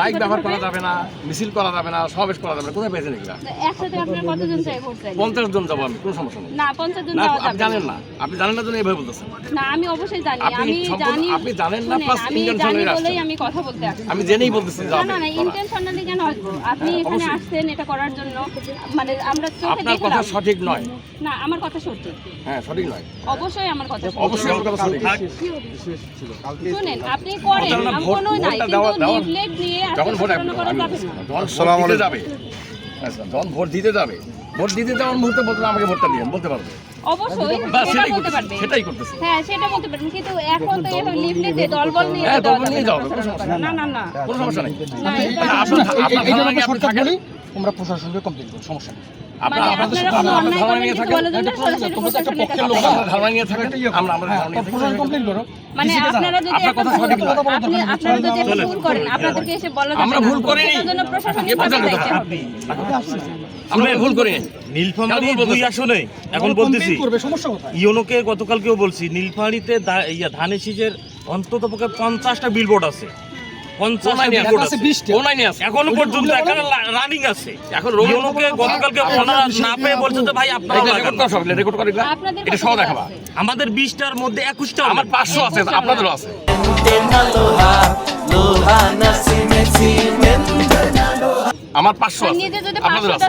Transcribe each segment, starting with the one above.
Mic ব্যবহার করা যাবে না মিছিল করা যাবে না সমাবেশ করা যাবে না কোথায় পেয়েছেন এগুলা? একসাথে আপনার কতজন চাই ভোট চাই পঞ্চাশ জন যাব আমি কোনো সমস্যা নেই। না পঞ্চাশ জন যাওয়া আপনি যাবে জানেন না আপনি জানেন না জন্য এইভাবে বলতেছেন। না আমি অবশ্যই জানি আপনি আমি জানি আপনি জানেন না, intentionally বলেই আমি কথা বলতে আসছি। আমি জেনেই বলতেছি না না না ইন্টেনশনালি কেন আসব আপনি এখানে আসছেন এটা করার জন্য মানে আমরা চোখে আপনার কথা সঠিক নয়। না আমার কথা সত্য হ্যাঁ সঠিক নয়। অবশ্যই আমার কথা সত্য অবশ্যই আমার কথা সঠিক। শুনেন আপনি করেন আমি কোনো নাই কিন্তু লিফলেট নিয়ে যখন ভোট যাবে যখন ভোট দিতে যাবে আচ্ছা, যখন ভোট দিতে যাবে ভোট দিতে যাওয়ার মুহূর্তে বলতে আমাকে ভোটটা দিয়ে বলতে পারবে? অবশ্যই সেটা বলতে করতেছে পারবে। সেটাই করতেছে। হ্যাঁ সেটা বলতে পারবেন কিন্তু এখন তো এভাবে লিফলেটে দলবল নিয়ে হ্যাঁ, দলবল নিয়ে যাও না না না। কোনো সমস্যা নেই। এটা মানে আপনার- আপনার ধারণা নিয়ে আপনি থাকেন? তোমরা প্রশাসনকে কমপ্লেন করো সমস্যা নেই। এখন বলতেছি করবে? সমস্যা কোথায়? ইউনোকে গতকালকেও বলছি নীলফামারীতে দা- ধানের শীষের অন্তত পক্ষে পঞ্চাশটা বিলবোর্ড আছে। এখনও পর্যন্ত রানিং আছে। এখন গতকালকে ওনারা না পেয়ে বলছে যে ভাই আপনারা এটা রেকর্ড করা রেকর্ড করে এটা সহ দেখাবা। আমাদের বিশটার মধ্যে একুশটা আমার পাঁচশো আছে আপনাদেরও আছে। আমার পাঁচশো আর আছে। নিজে যদি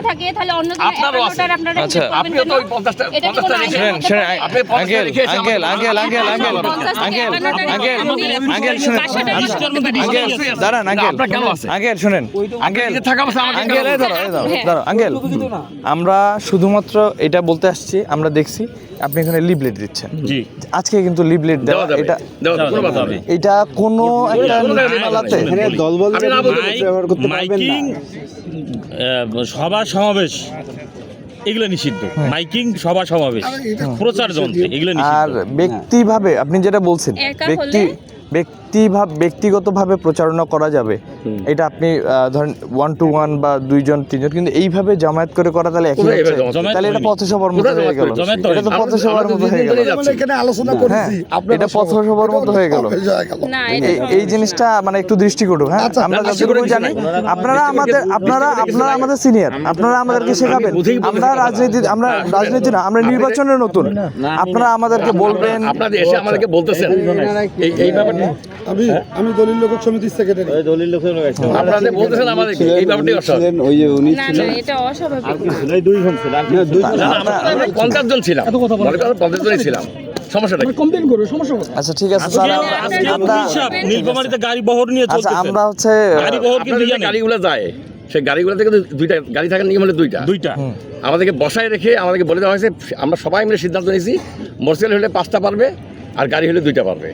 থাকে তাহলে অন্য আপনারও আছে। আচ্ছা, আপনিও তো ওই পঞ্চাশটা এটা কি কোনো পঞ্চাশটা আইনের রেখে শোনেন মধ্যে শোনেন পড়ে? আপনি পঞ্চাশটা আঙ্কেল রেখে এসে আঙ্কেল আমাদের- আঙ্কেল আঙ্কেল আঙ্কেল পঞ্চাশ থেকে আঙ্কেল আঙ্কেল আঙ্কেল শুনেন আঙ্কেল দাঁড়ান আঙ্কেল আপনার কেন আছে? আঙ্কেল শুনেন আঙ্কেল আঙ্কেল এই কেন- ধরো এই ধরো হ্যাঁ। আঙ্কেল আমরা শুধুমাত্র এটা বলতে আসছি আমরা দেখছি আপনি এখানে লিবলেট দিচ্ছেন। জি। আজকে কিন্তু লিবলেট দেওয়া দেওয়া যাবে। এটা এটা কোনো একটা মেলাতে এখানে দল বল ব্যবহার দলবল ব্যবহার না পারবেন। মাইকিং সভা সমাবেশ এগুলো নিষিদ্ধ। মাইকিং সভা সমাবেশ প্রচার যন্ত্র এগুলো আর ব্যক্তিভাবে আপনি যেটা বলছেন ব্যক্তি ব্যক্তি? ব্যক্তিভাব ব্যক্তিগতভাবে প্রচারণা করা যাবে এটা আপনি ধরেন ওয়ান টু ওয়ান বা দুইজন তিনজন কিন্তু এইভাবে জামায়াত করে করা তাহলে একই। তাহলে এটা? পথসভার মতো হয়ে গেল এটা তো পথসভার মতো হয়ে গেল এখানে আলোচনা হ্যাঁ করেছি এটা পথসভার মতো হয়ে গেল না এই- জিনিসটা মানে একটু দৃষ্টি করুন হ্যাঁ আচ্ছা, আমরা যতটুকু জানি আপনারা আমাদের আপনারা আপনারা আমাদের সিনিয়র আপনারা আমাদেরকে শেখাবেন আমরা রাজনীতি আমরা রাজনীতি না আমরা নির্বাচনের নতুন আপনারা আমাদেরকে বলবেন আপনাদের এসে আমাদেরকে বলতেছেন এই এই ব্যাপারটা আমি আমি দলিল লোক সমিতির সেক্রেটারি আপনাদের বলতেছেন আমাদেরকে এই ব্যাপারটাই অস্বাভাবিক। না না এটা অস্বাভাবিক। না, না, আমরা পঞ্চাশ জন ছিলাম। করেন পঞ্চাশ জনই ছিলাম। সমস্যাটা কি? সমস্যা আচ্ছা ঠিক আছে স্যার আমরা- হিসাব নীলফামারীতে গাড়ি বহর নিয়ে আচ্ছা আমরা হচ্ছে গাড়ি বহর কিন্তু যে। গাড়িগুলো যায় সেই গাড়িগুলো থেকে দুইটা গাড়ি থাকার নিয়ম হলো দুইটা। দুইটা। আমাদেরকে বসায় রেখে আমাদেরকে বলে দেওয়া হয়েছে আমরা সবাই মিলে সিদ্ধান্ত নিয়েছি মোটরসাইকেল হলে পাঁচটা পারবে আর গাড়ি হলে দুইটা পারবে।